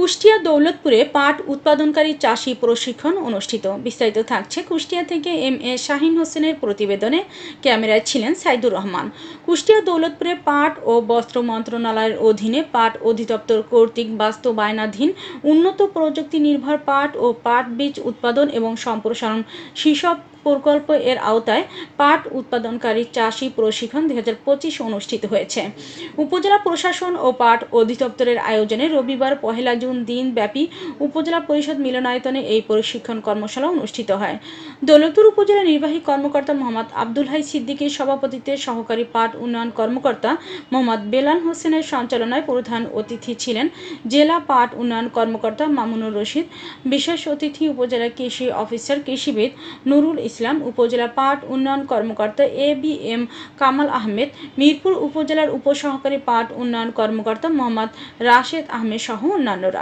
কুষ্টিয়া দৌলতপুরে পাট উৎপাদনকারী চাষি প্রশিক্ষণ অনুষ্ঠিত। বিস্তারিত থাকছে কুষ্টিয়া থেকে এম এ শাহিন হোসেনের প্রতিবেদনে। ক্যামেরায় ছিলেন সাইদুর রহমান। কুষ্টিয়া দৌলতপুরে পাট ও বস্ত্র মন্ত্রণালয়ের অধীনে পাট অধিদপ্তর কর্তৃক বাস্তবায়নাধীন উন্নত প্রযুক্তি নির্ভর পাট ও পাট বীজ উৎপাদন এবং সম্প্রসারণ শীর্ষক প্রকল্প এর আওতায় পাট উৎপাদনকারী চাষি প্রশিক্ষণ দু হাজার পঁচিশ অনুষ্ঠিত হয়েছে। উপজেলা প্রশাসন ও পাট অধিদপ্তরের আয়োজনে রবিবার পহেলা জুন দিনব্যাপী উপজেলা পরিষদ মিলনায়তনে এই প্রশিক্ষণ কর্মশালা অনুষ্ঠিত হয়। দৌলতপুর উপজেলা নির্বাহী কর্মকর্তা মোহাম্মদ আব্দুল হাই সিদ্দিকীর সভাপতিত্বে সহকারী পাট উন্নয়ন কর্মকর্তা মোহাম্মদ বেলাল হোসেনের সঞ্চালনায় প্রধান অতিথি ছিলেন জেলা পাট উন্নয়ন কর্মকর্তা মামুনুর রশিদ, বিশেষ অতিথি উপজেলা কৃষি অফিসার কৃষিবিদ নুরুল ইসলাম, উপজেলা পাট উন্নয়ন কর্মকর্তা A B M Kamal Ahmed, Mirpur উপজেলার উপসহকারী পাট উন্নয়ন কর্মকর্তা মোহাম্মদ রাশেদ আহমেদ সহ অন্যান্যরা।